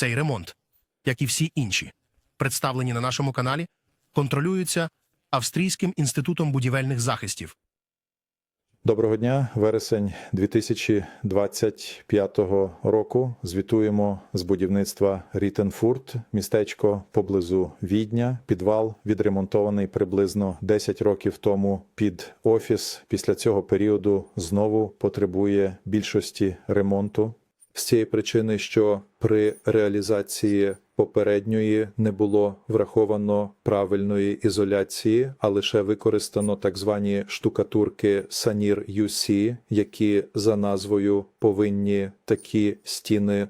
Цей ремонт, як і всі інші, представлені на нашому каналі, контролюються Австрійським інститутом будівельних захистів. Доброго дня, вересень 2025 року. Звітуємо з будівництва Рітенфурт, містечко поблизу Відня. Підвал відремонтований приблизно 10 років тому під офіс. Після цього періоду знову потребує більшості ремонту. З цієї причини, що при реалізації попередньої не було враховано правильної ізоляції, а лише використано так звані штукатурки Санір UC, які за назвою повинні такі стіни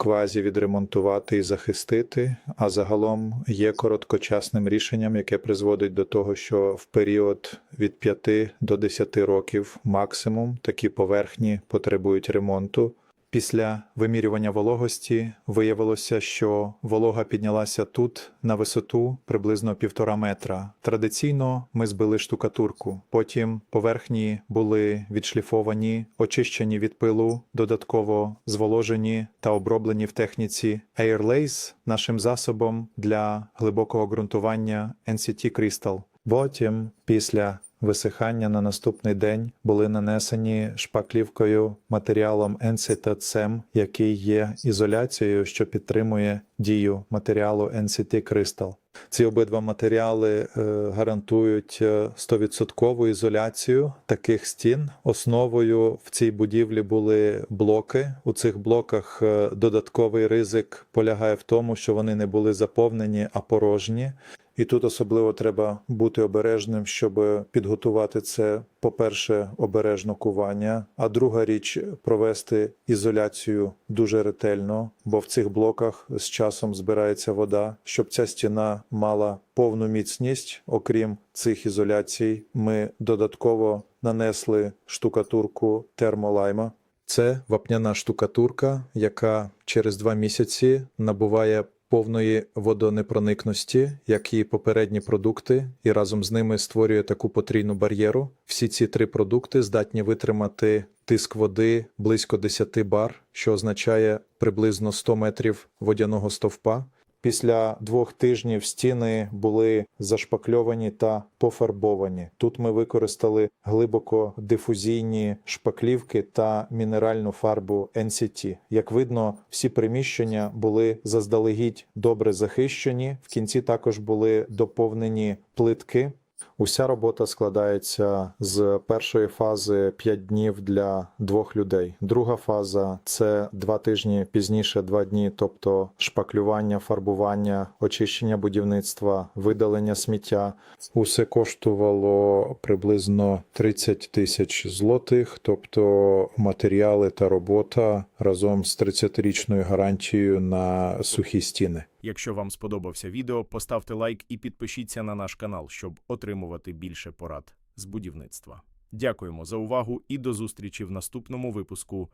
квазі відремонтувати і захистити, а загалом є короткочасним рішенням, яке призводить до того, що в період від 5 до 10 років максимум такі поверхні потребують ремонту. Після вимірювання вологості виявилося, що волога піднялася тут на висоту приблизно півтора метра. Традиційно ми збили штукатурку. Потім поверхні були відшліфовані, очищені від пилу, додатково зволожені та оброблені в техніці Airlace нашим засобом для глибокого ґрунтування NCT Crystal. Потім, після висихання на наступний день були нанесені шпаклівкою матеріалом NCT-CEM, який є ізоляцією, що підтримує дію матеріалу NCT Crystal. Ці обидва матеріали е, гарантують е, 100% ізоляцію таких стін. Основою в цій будівлі були блоки. У цих блоках е, додатковий ризик полягає в тому, що вони не були заповнені, а порожні. І тут особливо треба бути обережним, щоб підготувати це, по-перше, обережно кування, а друга річ провести ізоляцію дуже ретельно, бо в цих блоках з часом збирається вода, щоб ця стіна мала повну міцність. Окрім цих ізоляцій, ми додатково нанесли штукатурку термолайма. Це вапняна штукатурка, яка через два місяці набуває повної водонепроникності, як і попередні продукти, і разом з ними створює таку потрійну бар'єру. Всі ці три продукти здатні витримати тиск води близько 10 бар, що означає приблизно 100 метрів водяного стовпа. Після двох тижнів стіни були зашпакльовані та пофарбовані. Тут ми використали глибоко дифузійні шпаклівки та мінеральну фарбу NCT. Як видно, всі приміщення були заздалегідь добре захищені. В кінці також були доповнені плитки. Уся робота складається з першої фази 5 днів для двох людей. Друга фаза це два тижні пізніше, два дні, тобто шпаклювання, фарбування, очищення будівництва, видалення сміття. Усе коштувало приблизно 30 тисяч злотих, тобто матеріали та робота разом з 30-річною гарантією на сухі стіни. Якщо вам сподобався відео, поставте лайк і підпишіться на наш канал, щоб отримувати більше порад з будівництва. Дякуємо за увагу і до зустрічі в наступному випуску